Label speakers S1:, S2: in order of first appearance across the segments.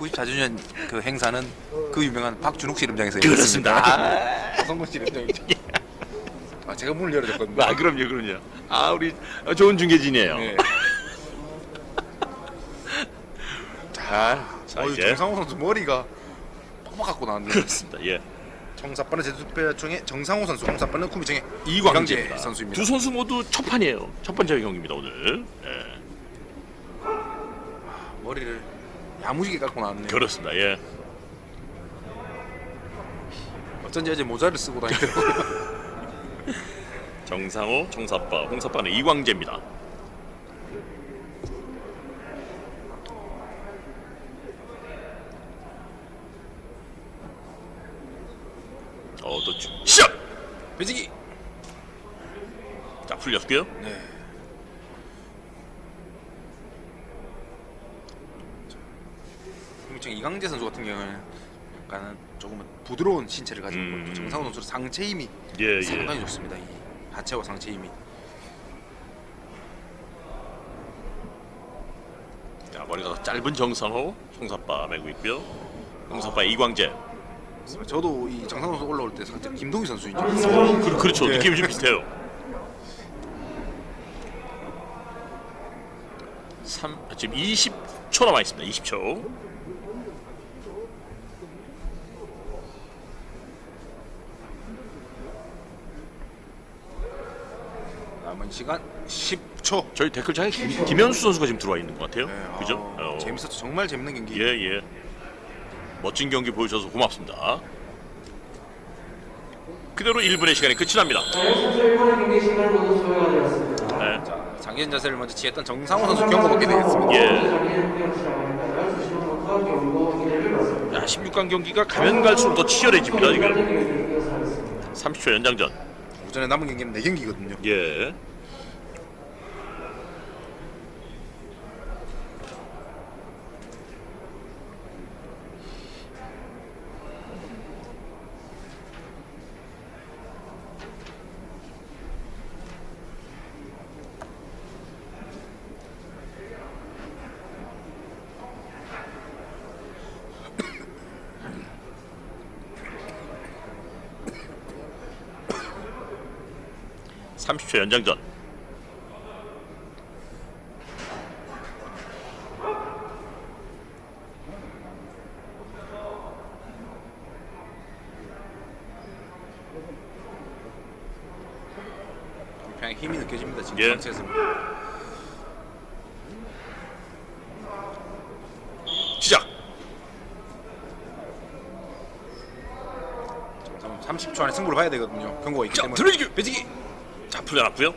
S1: 94주년 그 행사는 그 유명한 박준욱 씨 이름장에서
S2: 그렇습니다.
S1: 성근 씨 이름장이죠. 아 제가 문을 열어줬거든요.
S2: 아 그럼요 그럼요. 아 우리 좋은 중계진이에요.
S1: 네.
S2: 자, 자
S1: 어이,
S2: 이제
S1: 정상호 선수 머리가 빡빡 갖고 나왔네요.
S2: 그렇습니다. 예.
S1: 정사빠는 제주대표총회 정상호 선수, 홍사빠는 쿠미청의
S2: 이광재입니다.
S1: 선수입니다.
S2: 두 선수 모두 첫 판이에요. 첫 번째 경기입니다 오늘. 예.
S1: 머리를 야무지게 깎고 나왔네요.
S2: 그렇습니다. 예.
S1: 어쩐지 어제 모자를 쓰고 다니더라고요.
S2: 정상호, 정사빠, 홍사빠는 이광재입니다. 어또 시작.
S1: 배지기.
S2: 자 풀렸고요.
S1: 네. 쿠미청 이광재 선수 같은 경우는 약간 조금 부드러운 신체를 가지고
S2: 음.
S1: 있고 정상호 선수는 상체 힘이
S2: 예 예.
S1: 상당히 좋습니다. 이 하체와 상체 힘이.
S2: 자 머리가 짧은 정상호, 홍사빠 메고 있고요. 홍사빠 이광재.
S1: 저도 이 정상호 선수 올라올 때 살짝 김동희 선수인 줄
S2: 그,
S1: 알았어요.
S2: 그렇죠.
S1: 예.
S2: 느낌이 좀 비슷해요. 3 지금 20초 남아 있습니다. 20초.
S1: 남은 시간 10초.
S2: 저희 댓글창에 김, 김현수 선수가 지금 들어와 있는 것 같아요.
S1: 네,
S2: 그죠?
S1: 아,
S2: 어.
S1: 재밌었죠. 정말 재밌는 경기.
S2: 예, 예. 멋진 경기 보여주셔서 고맙습니다. 그대로 1분의 시간이 끝이 납니다.
S3: 선수 1번의 경기 시간 모두 소요가 되었습니다.
S2: 네.
S1: 자, 장기전 자세를 먼저 취했던 정상호 선수 경고 받게 되겠습니다.
S2: 예.
S3: 자기는 그냥 시작합니다. 12시부터 경고 기대를 받습니다.
S2: 야, 16강 경기가 가면 갈수록 더 치열해집니다, 지금.
S3: 경기를 이어서 하겠습니다.
S2: 30초 연장전.
S1: 오전에 남은 경기는 4경기거든요.
S2: 예. (30초) 연장전
S1: 그냥 힘이 느껴집니다. 지금
S2: 예.
S1: 상체에서.
S2: 시작
S1: 30초 안에 승부를 봐야 되거든요. 경고가 있기
S2: 자
S1: 때문에.
S2: 들어지기
S1: 배지기.
S2: 자 풀려났고요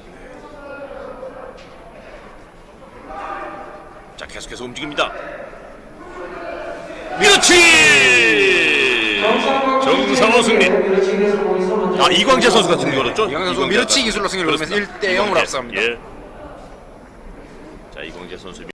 S2: 자 계속해서 움직입니다 밀어치기 정상호 승리 아 이광재 선수가 승리 걸었죠
S1: 이광재
S2: 이광재가.
S1: 밀어치기 기술로 승리를 거두면서
S2: 그렇습니다.
S1: 1대 0으로
S2: 이광재.
S1: 앞서갑니다.
S2: 예. 자 이광재 선수